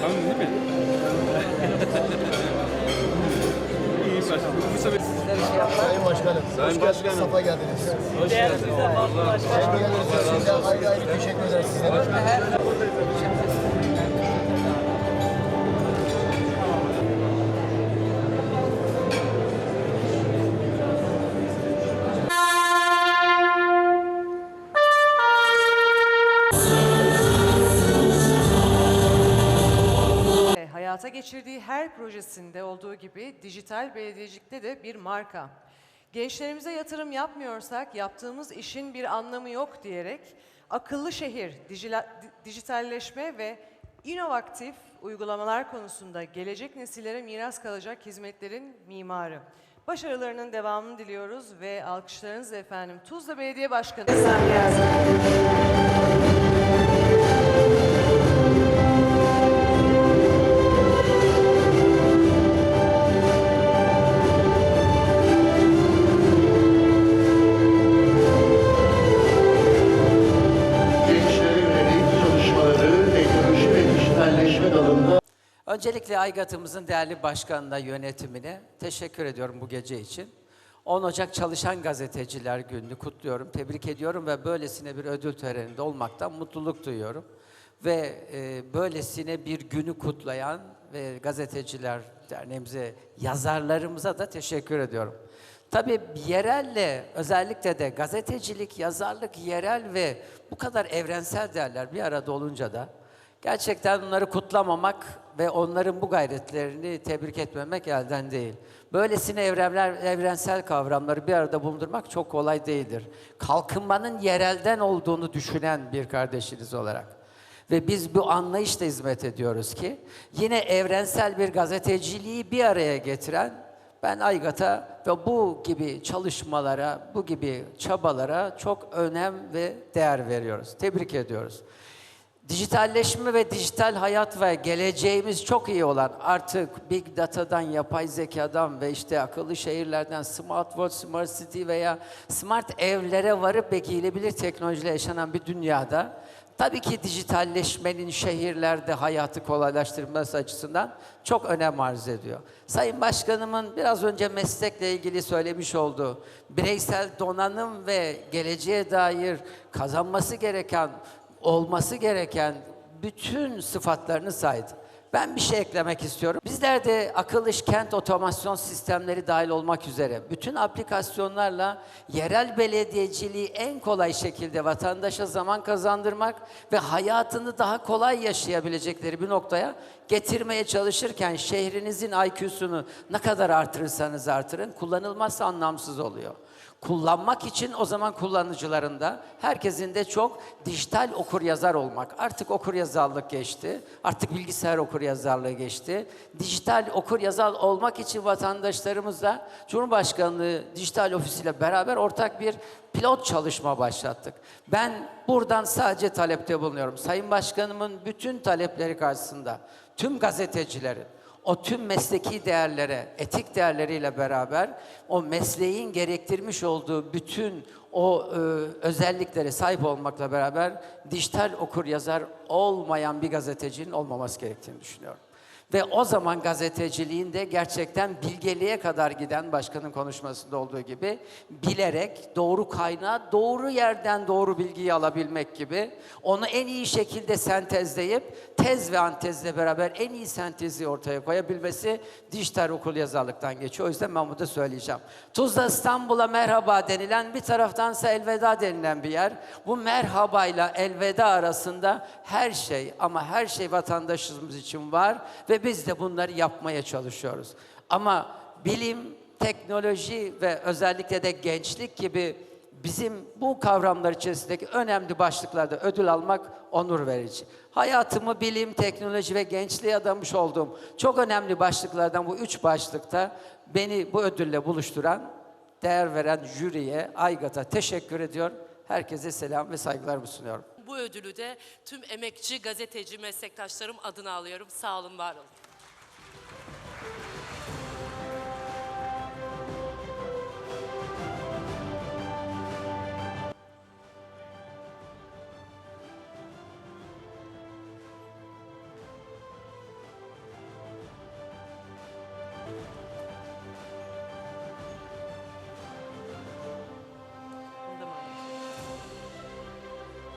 Tamam değil mi? İyi başkanım. Musa Bey. Sayın Başkanım, Sayın hoş Başkanım. geldiniz, safa geldiniz. Hoş geldiniz. Sayın Genel Size ayrı ayrı teşekkür ederiz sizlere. Hayata geçirdiği her projesinde olduğu gibi dijital belediyecilikte de bir marka. Gençlerimize yatırım yapmıyorsak yaptığımız işin bir anlamı yok diyerek akıllı şehir, dijitalleşme ve inovatif uygulamalar konusunda gelecek nesillere miras kalacak hizmetlerin mimarı. Başarılarının devamını diliyoruz ve alkışlarınızla efendim Tuzla Belediye Başkanı. gençlere Öncelikle Aygat'ımızın değerli başkanına, yönetimine teşekkür ediyorum bu gece için. 10 Ocak Çalışan Gazeteciler Günü'nü kutluyorum, tebrik ediyorum ve böylesine bir ödül töreninde olmaktan mutluluk duyuyorum. Ve e, böylesine bir günü kutlayan ve gazeteciler derneğimize, yazarlarımıza da teşekkür ediyorum. Tabii yerelle, özellikle de gazetecilik, yazarlık yerel ve bu kadar evrensel değerler bir arada olunca da Gerçekten onları kutlamamak ve onların bu gayretlerini tebrik etmemek elden değil. Böylesine evrenler, evrensel kavramları bir arada bulundurmak çok kolay değildir. Kalkınmanın yerelden olduğunu düşünen bir kardeşiniz olarak. Ve biz bu anlayışla hizmet ediyoruz ki yine evrensel bir gazeteciliği bir araya getiren ben Aygat'a ve bu gibi çalışmalara, bu gibi çabalara çok önem ve değer veriyoruz. Tebrik ediyoruz. Dijitalleşme ve dijital hayat ve geleceğimiz çok iyi olan artık big data'dan, yapay zekadan ve işte akıllı şehirlerden smart world, smart city veya smart evlere varıp ve giyilebilir teknolojiyle yaşanan bir dünyada tabii ki dijitalleşmenin şehirlerde hayatı kolaylaştırması açısından çok önem arz ediyor. Sayın Başkanımın biraz önce meslekle ilgili söylemiş olduğu bireysel donanım ve geleceğe dair kazanması gereken olması gereken bütün sıfatlarını saydı. Ben bir şey eklemek istiyorum. Bizler de akıllı iş kent otomasyon sistemleri dahil olmak üzere bütün aplikasyonlarla yerel belediyeciliği en kolay şekilde vatandaşa zaman kazandırmak ve hayatını daha kolay yaşayabilecekleri bir noktaya getirmeye çalışırken şehrinizin IQ'sunu ne kadar artırırsanız artırın kullanılmazsa anlamsız oluyor kullanmak için o zaman kullanıcıların da herkesin de çok dijital okur yazar olmak. Artık okur yazarlık geçti. Artık bilgisayar okur yazarlığı geçti. Dijital okur yazar olmak için vatandaşlarımız da Cumhurbaşkanlığı Dijital Ofisi ile beraber ortak bir pilot çalışma başlattık. Ben buradan sadece talepte bulunuyorum. Sayın Başkanımın bütün talepleri karşısında tüm gazetecilerin o tüm mesleki değerlere, etik değerleriyle beraber o mesleğin gerektirmiş olduğu bütün o e, özelliklere sahip olmakla beraber dijital okur yazar olmayan bir gazetecinin olmaması gerektiğini düşünüyorum. Ve o zaman gazeteciliğin de gerçekten bilgeliğe kadar giden başkanın konuşmasında olduğu gibi bilerek doğru kaynağı doğru yerden doğru bilgiyi alabilmek gibi onu en iyi şekilde sentezleyip tez ve antezle beraber en iyi sentezi ortaya koyabilmesi dijital okul yazarlıktan geçiyor. O yüzden ben bunu da söyleyeceğim. Tuzla İstanbul'a merhaba denilen bir taraftansa elveda denilen bir yer. Bu merhabayla elveda arasında her şey ama her şey vatandaşımız için var ve biz de bunları yapmaya çalışıyoruz. Ama bilim, teknoloji ve özellikle de gençlik gibi bizim bu kavramlar içerisindeki önemli başlıklarda ödül almak onur verici. Hayatımı bilim, teknoloji ve gençliğe adamış olduğum çok önemli başlıklardan bu üç başlıkta beni bu ödülle buluşturan, değer veren jüriye, Aygat'a teşekkür ediyor. Herkese selam ve saygılarımı sunuyorum. Bu ödülü de tüm emekçi gazeteci meslektaşlarım adına alıyorum. Sağ olun, var olun.